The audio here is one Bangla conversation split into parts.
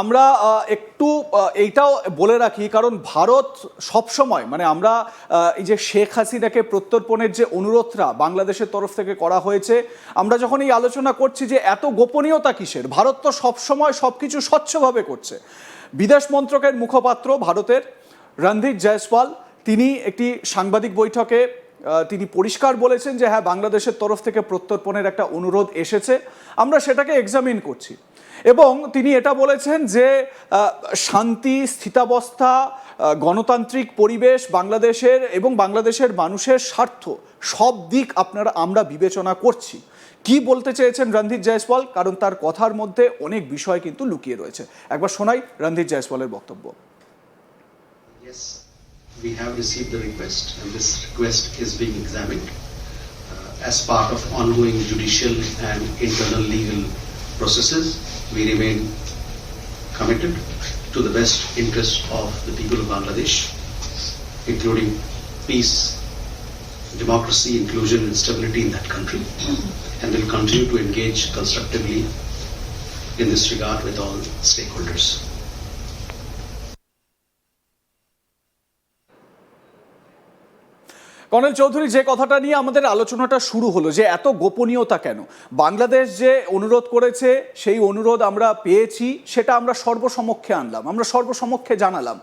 আমরা একটু এইটাও বলে রাখি, কারণ ভারত সবসময় মানে আমরা এই যে শেখ হাসিনাকে প্রত্যর্পণের যে অনুরোধটা বাংলাদেশের তরফ থেকে করা হয়েছে, আমরা যখন এই আলোচনা করছি যে এত গোপনীয়তা কিসের, ভারত তো সবসময় সব কিছু স্বচ্ছভাবে করছে। বিদেশ মন্ত্রকের মুখপাত্র ভারতের রণধীর জয়সওয়াল, তিনি একটি সাংবাদিক বৈঠকে তিনি পরিষ্কার বলেছেন যে হ্যাঁ বাংলাদেশের তরফ থেকে প্রত্যর্পণের একটা অনুরোধ এসেছে, আমরা সেটাকে এক্সামিন করছি। এবং তিনি এটা বলেছেন যে শান্তি স্থিতাবস্থা গণতান্ত্রিক পরিবেশ বাংলাদেশের এবং বাংলাদেশের মানুষের স্বার্থ সব দিক আপনারা আমরা বিবেচনা করছি। কি বলতে চেয়েছেন রণধীর জয়সওয়াল? কারণ তার কথার মধ্যে অনেক বিষয় কিন্তু লুকিয়ে রয়েছে। একবার শোনাই রণধীর জয়সওয়ালের বক্তব্য। We have received the request and this request is being examined uh, as part of ongoing judicial and internal legal processes. We remain committed to the best interests of the people of Bangladesh, including peace, democracy, inclusion and stability in that country and will continue to engage constructively in this regard with all stakeholders. Colonel Chowdhury, যে কথাটা নিয়ে আমাদের আলোচনাটা শুরু হলো, যে এত গোপনীয়তা কেন? বাংলাদেশ যে অনুরোধ করেছে, সেই অনুরোধ আমরা পেয়েছি, সেটা আমরা সর্বসমক্ষে আনলাম, আমরা সর্বসমক্ষে জানালাম।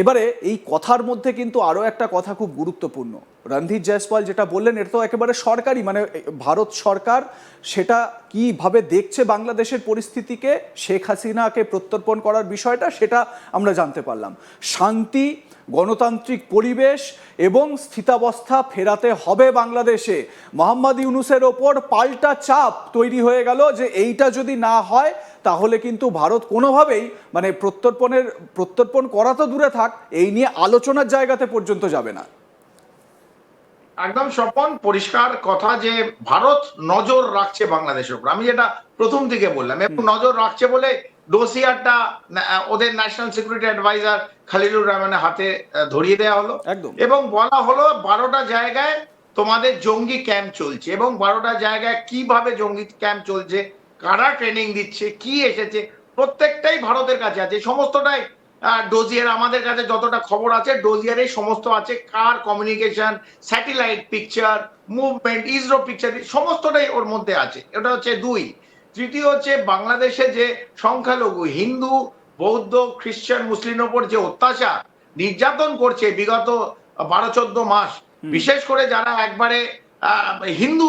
এবারে এই কথার মধ্যে কিন্তু আরও একটা কথা খুব গুরুত্বপূর্ণ। রণধীর জয়সওয়াল যেটা বললেন এটা তো একেবারে সরকারি মানে ভারত সরকার সেটা কীভাবে দেখছে বাংলাদেশের পরিস্থিতিকে, শেখ হাসিনাকে প্রত্যর্পণ করার বিষয়টা সেটা আমরা জানতে পারলাম। শান্তি, গণতান্ত্রিক পরিবেশ এবং স্থিতাবস্থা ফেরাতে হবে বাংলাদেশে। মোহাম্মদ ইউনুসের ওপর পাল্টা চাপ তৈরি হয়ে গেল যে এইটা যদি না হয়, তাহলে কিন্তু ভারত কোনোভাবেই মানে প্রত্যর্পণের, প্রত্যর্পণ করা তো দূরে থাক, এই নিয়ে আলোচনার জায়গাতে পর্যন্ত যাবে না। একদম স্বপন পরিষ্কার কথা যে ভারত নজর রাখছে বাংলাদেশের উপর। আমি যেটা প্রথম থেকে বললাম এবং নজর রাখছে বলে ডোসিয়ারটা ওদের ন্যাশনাল সিকিউরিটি অ্যাডভাইজার খালিলুর রহমানের হাতে ধরিয়ে দেওয়া হলো। একদম। এবং বলা হলো বারোটা জায়গায় তোমাদের জঙ্গি ক্যাম্প চলছে এবং বারোটা জায়গায় কীভাবে জঙ্গি ক্যাম্প চলছে কারা ট্রেনিং দিচ্ছে কি এসেছে প্রত্যেকটাই ভারতের কাছে আছে। সমস্তটাই ডোজিয়ার আমাদের কাছে যতটা খবর আছে ডোজিয়ারে সমস্ত আছে। কার communication satellite picture movement ISRO picture সমস্তটাই ওর মধ্যে আছে। এটা হচ্ছে দুই। তৃতীয় হচ্ছে বাংলাদেশে যে সংখ্যালঘু হিন্দু বৌদ্ধ খ্রিস্টান মুসলিমের ওপর যে অত্যাচার নির্যাতন করছে বিগত বারো চোদ্দ মাস বিশেষ করে যারা একবারে হিন্দু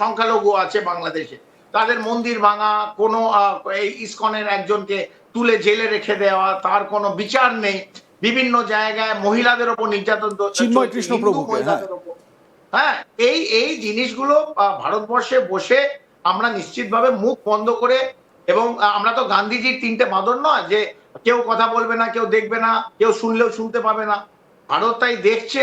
সংখ্যালঘু আছে বাংলাদেশে তাদের মন্দির ভাঙা কোনো এই ইসকনের একজনকে তুলে জেলে রেখে দেওয়া তার কোনো বিচার নেই। বিভিন্ন জায়গায় মহিলাদের ওপর নির্যাতন চিন্ময় কৃষ্ণ ওপর। হ্যাঁ এই এই জিনিসগুলো ভারতবর্ষে বসে আমরা নিশ্চিতভাবে মুখ বন্ধ করে এবং আমরা তো গান্ধীজির তিনটে বাঁদর নয় যে কেউ কথা বলবে না কেউ দেখবে না কেউ শুনলেও শুনতে পাবে না। ভারত তাই দেখছে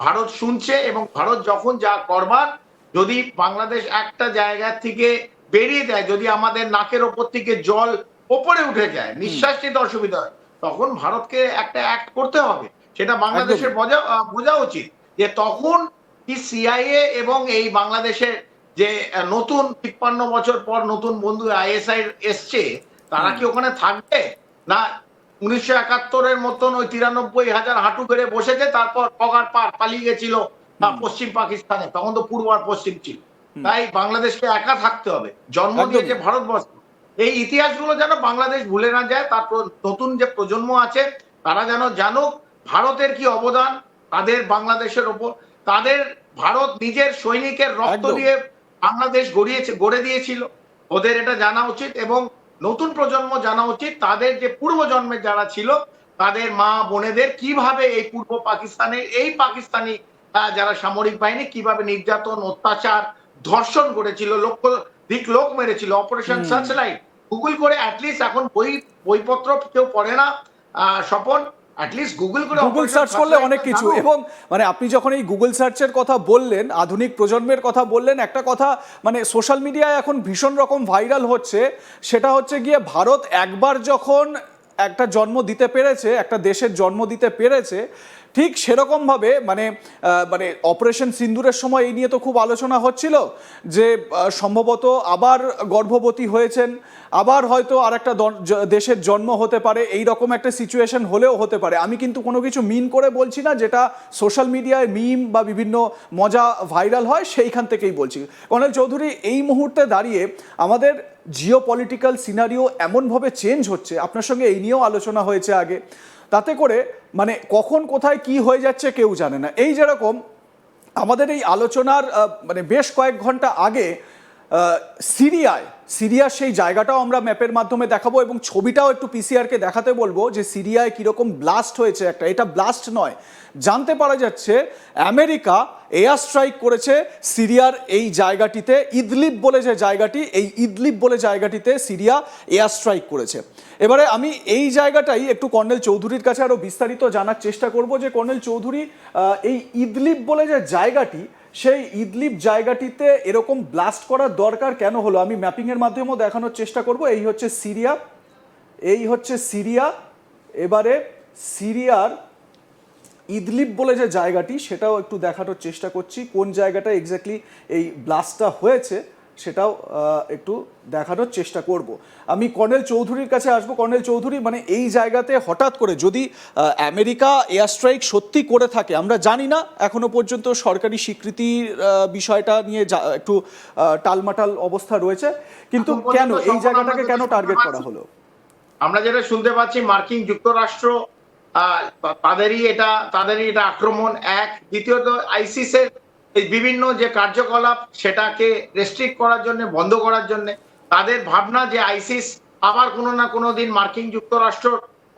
ভারত শুনছে এবং ভারত যখন যা করবার যদি বাংলাদেশ একটা জায়গা থেকে বেরিয়ে দেয় যদি আমাদের নাকের ওপর থেকে জল ওপরে উঠে যায় নিঃশ্বাস নিতে অসুবিধা হয় তখন ভারতকে একটা অ্যাক্ট করতে হবে। সেটা বাংলাদেশের বোঝা বোঝা উচিত যে তখন কি সিআইএ এবং এই বাংলাদেশের যে নতুন তিপ্পান্ন বছর পর নতুন বন্ধু আইএসআই এসছে তারা কি ওখানে থাকবে? না উনিশশো একাত্তরের মতন ওই তিরানব্বই হাজার হাঁটু বেড়ে বসেছে তারপর পগার পার পালিয়ে গেছিল পশ্চিম পাকিস্তানে তখন তো পূর্ব আর পশ্চিম ছিল। তাই বাংলাদেশকে একা থাকতে হবে। জন্ম। দিয়েছে ভারতবর্ষ। এই ইতিহাসগুলো যেন বাংলাদেশ ভুলে না যায় তার নতুন যে প্রজন্ম আছে তারা যেন জানুক ভারতের কি অবদান তাদের বাংলাদেশের ওপর তাদের ভারত নিজের সৈনিকের রক্ত দিয়ে বাংলাদেশ গড়িয়েছে গড়ে দিয়েছিল। ওদের এটা জানা উচিত এবং নতুন প্রজন্ম জানা উচিত তাদের যে পূর্ব জন্মের যারা ছিল তাদের মা বোনেদের কীভাবে এই পূর্ব পাকিস্তানের এই পাকিস্তানি যারা সামরিক বাহিনী কীভাবে নির্যাতন অত্যাচার ধর্ষণ করেছিল লক্ষ দিক লোক মেরেছিল অপারেশন সার্চলাইট গুগল করে অ্যাটলিস্ট এখন বই বইপত্র কেউ পড়ে না। স্বপন অ্যাটলিস্ট গুগল করে গুগল সার্চ করলে অনেক কিছু। এবং মানে আপনি যখন এই গুগল সার্চের কথা বললেন আধুনিক প্রজন্মের কথা বললেন একটা কথা মানে সোশ্যাল মিডিয়ায় এখন ভীষণ রকম ভাইরাল হচ্ছে সেটা হচ্ছে গিয়ে ভারত একবার যখন একটা জন্ম দিতে পেরেছে একটা দেশের জন্ম দিতে পেরেছে ঠিক সেরকমভাবে মানে মানে অপারেশন সিন্দুরের সময় এই নিয়ে তো খুব আলোচনা হচ্ছিল যে সম্ভবত আবার গর্ভবতী হয়েছেন, আবার হয়তো আর একটা দেশের জন্ম হতে পারে, এই রকম একটা সিচুয়েশন হলেও হতে পারে। আমি কিন্তু কোনো কিছু মিন করে বলছি না, যেটা সোশ্যাল মিডিয়ায় মিম বা বিভিন্ন মজা ভাইরাল হয়, সেইখান থেকেই বলছি। কর্নেল চৌধুরী, এই মুহূর্তে দাঁড়িয়ে আমাদের জিও পলিটিক্যাল সিনারিও এমনভাবে চেঞ্জ হচ্ছে, আপনার সঙ্গে এই নিয়েও আলোচনা হয়েছে আগে। তাতে করে মানে কখন কোথায় কি হয়ে যাচ্ছে কেউ জানে না। এই যেরকম আমাদের এই আলোচনার মানে বেশ কয়েক ঘণ্টা আগে সিরিয়ায় সিরিয়ার সেই জায়গাটাও আমরা ম্যাপের মাধ্যমে দেখাবো এবং ছবিটাও একটু পিসিআরকে দেখাতে বলব যে সিরিয়ায় কীরকম ব্লাস্ট হয়েছে একটা। এটা ব্লাস্ট নয়। জানতে পারা যাচ্ছে আমেরিকা এয়ার স্ট্রাইক করেছে সিরিয়ার এই জায়গাটিতে ইদলিপ বলে যে জায়গাটি, এই ইদলিপ বলে জায়গাটিতে সিরিয়া এয়ার স্ট্রাইক করেছে। এবারে আমি এই জায়গাটাই একটু কর্নেল চৌধুরীর কাছে আরও বিস্তারিত জানার চেষ্টা করব যে কর্নেল চৌধুরী এই ইদলিপ বলে যে জায়গাটি, সেই ইদলিপ জায়গাটিতে এরকম ব্লাস্ট করার দরকার কেন হলো? আমি ম্যাপিংয়ের মাধ্যমেও দেখানোর চেষ্টা করব। এই হচ্ছে সিরিয়া। এই হচ্ছে সিরিয়া। এবারে সিরিয়ার ইদলিপ বলে যে জায়গাটি, সেটাও একটু দেখানোর চেষ্টা করছি। কোন জায়গাটা এক্স্যাক্টলি এই ব্লাস্টটা হয়েছে? সেটাও একটু দেখানোর চেষ্টা করব। আমি কর্নেল চৌধুরীর কাছে আসব। কর্নেল চৌধুরী মানে এই জায়গাতে হঠাৎ করে যদি আমেরিকা এয়ার স্ট্রাইক সত্যি করে থাকে আমরা জানি না এখনও পর্যন্ত সরকারি স্বীকৃতির বিষয়টা নিয়ে একটু টালমাটাল অবস্থা রয়েছে। কিন্তু কেন এই জায়গাটাকে কেন টার্গেট করা হলো? আমরা যেটা শুনতে পাচ্ছি মার্কিন যুক্তরাষ্ট্র তাদেরই এটা তাদেরই এটা আক্রমণ এক। দ্বিতীয়ত আইসিসের এই বিভিন্ন যে কার্যকলাপ সেটাকে রেস্ট্রিক্ট করার জন্য বন্ধ করার জন্য তাদের ভাবনা যে আইসিস আবার কোনো না কোনো দিন মার্কিন যুক্তরাষ্ট্র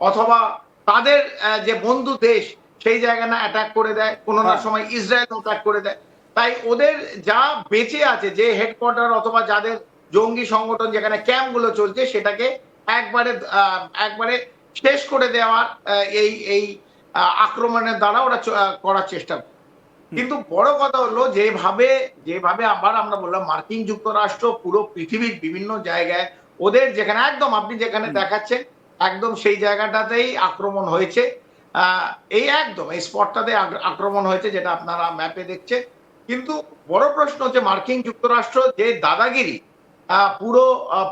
অথবা তাদের যে বন্ধু দেশ সেই জায়গা না অ্যাটাক করে দেয় কোনো না হ্যাঁ। সময় ইসরায়েল অ্যাটাক করে দেয় তাই ওদের যা বেঁচে আছে যে হেডকোয়ার্টার অথবা যাদের জঙ্গি সংগঠন যেখানে ক্যাম্পগুলো চলছে সেটাকে একবারে আহ, একবারে শেষ করে দেওয়ার এই এই আক্রমণের দ্বারা ওরা করার চেষ্টা করে কিন্তু বড় কথা হলো যেভাবে যেভাবে আবার আমরা বললাম মার্কিন যুক্তরাষ্ট্র পুরো পৃথিবীর বিভিন্ন জায়গায় ওদের যেখানে একদম আপনি যেখানে দেখাচ্ছেন একদম সেই জায়গাটাতেই আক্রমণ হয়েছে। এই একদম এই স্পটটাতে আক্রমণ হয়েছে যেটা আপনারা ম্যাপে দেখছেন। কিন্তু বড় প্রশ্ন হচ্ছে মার্কিন যুক্তরাষ্ট্র যে দাদাগিরি আহ, পুরো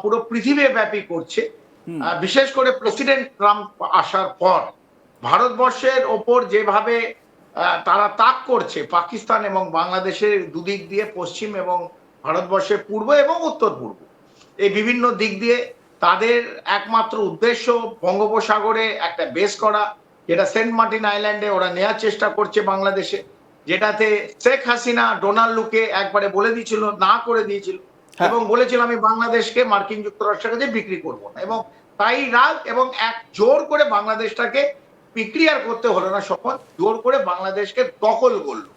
পুরো পৃথিবী ব্যাপী করছে বিশেষ করে প্রেসিডেন্ট ট্রাম্প আসার পর ভারতবর্ষের ওপর যেভাবে তারা তাক করছে পাকিস্তান এবং বাংলাদেশের দুদিক দিয়ে পশ্চিম এবং ভারতবর্ষের পূর্ব এবং উত্তর পূর্ব এই বিভিন্ন দিক দিয়ে তাদের একমাত্র উদ্দেশ্য বঙ্গোপসাগরে একটা বেস করা যেটা সেন্ট মার্টিন আইল্যান্ডে ওরা নেওয়ার চেষ্টা করছে বাংলাদেশে যেটাতে শেখ হাসিনা ডোনাল্ড লুকে একবারে বলে দিয়েছিল না করে দিয়েছিল হ্যাঁ। এবং বলেছিল আমি বাংলাদেশকে মার্কিন যুক্তরাষ্ট্রের কাছে বিক্রি করব না এবং তাই রাগ এবং এক জোর করে বাংলাদেশটাকে বিক্রি আর করতে হলো না সফল জোর করে বাংলাদেশকে দখল করল।